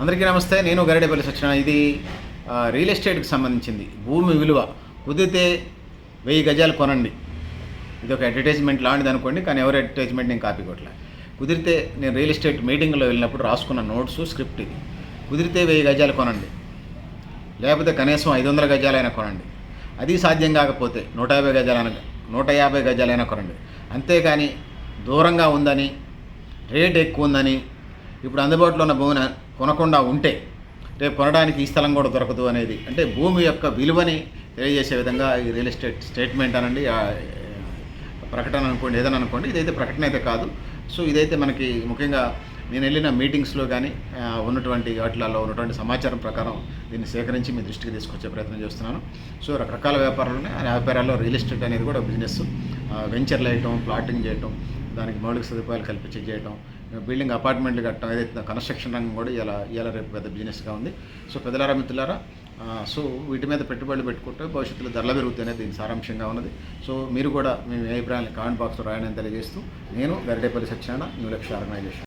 అందరికీ నమస్తే నేను గరిడేపల్లి సత్యనారాయణ. ఇది రియల్ ఎస్టేట్కి సంబంధించింది. భూమి విలువ. కుదిరితే వెయ్యి గజాలు కొనండి. ఇది ఒక అడ్వర్టైజ్మెంట్ లాంటిది అనుకోండి కానీ ఎవరి అడ్వర్టైజ్మెంట్ నేను కాపీ కొట్టలే. కుదిరితే నేను రియల్ ఎస్టేట్ మీటింగ్లో వెళ్ళినప్పుడు రాసుకున్న నోట్స్ స్క్రిప్ట్ ఇది. కుదిరితే వెయ్యి గజాలు కొనండి. లేకపోతే కనీసం ఐదు వందల గజాలైనా కొనండి. అది సాధ్యం కాకపోతే నూట యాభై గజాలైనా నూట యాభై గజాలైనా కొనండి. అంతేకాని దూరంగా ఉందని రేట్ ఎక్కువ ఉందని ఇప్పుడు అందుబాటులో ఉన్న భూమిని కొనకుండా ఉంటే రేపు కొనడానికి ఈ స్థలం కూడా దొరకదు అనేది. అంటే భూమి యొక్క విలువని తెలియజేసే విధంగా ఈ రియల్ ఎస్టేట్ స్టేట్మెంట్ అనండి ప్రకటన అనుకోండి ఏదైనా అనుకోండి ఇదైతే ప్రకటన అయితే కాదు. సో ఇదైతే మనకి ముఖ్యంగా నేను వెళ్ళిన మీటింగ్స్లో కానీ ఉన్నటువంటి వాటిలలో ఉన్నటువంటి సమాచారం ప్రకారం దీన్ని సేకరించి మీ దృష్టికి తీసుకొచ్చే ప్రయత్నం చేస్తున్నాను. సో రకరకాల వ్యాపారాలు ఉన్నాయి. ఆ వ్యాపారాల్లో రియల్ ఎస్టేట్ అనేది కూడా బిజినెస్ వెంచర్లు వేయటం ప్లాటింగ్ చేయటం దానికి మౌలిక సదుపాయాలు కల్పించి చేయటం బిల్డింగ్ అపార్ట్మెంట్లు కట్టడం ఏదైతే కన్స్ట్రక్షన్ రంగం కూడా ఇలా ఇలా రేపు పెద్ద బిజినెస్గా ఉంది. సో పెద్దలారా మిత్రులారా సో వీటి మీద పెట్టుబడులు పెట్టుకుంటే భవిష్యత్తులో ధరలు పెరుగుతాయనే దీని సారాంశంగా ఉన్నది. సో మీరు కూడా మీ అభిప్రాయాన్ని కామెంట్ బాక్స్లో రాయని తెలియజేస్తూ నేను గరిడేపల్లి సత్యనారాయణ న్యూ లక్ష్య ఆర్గనైజేషన్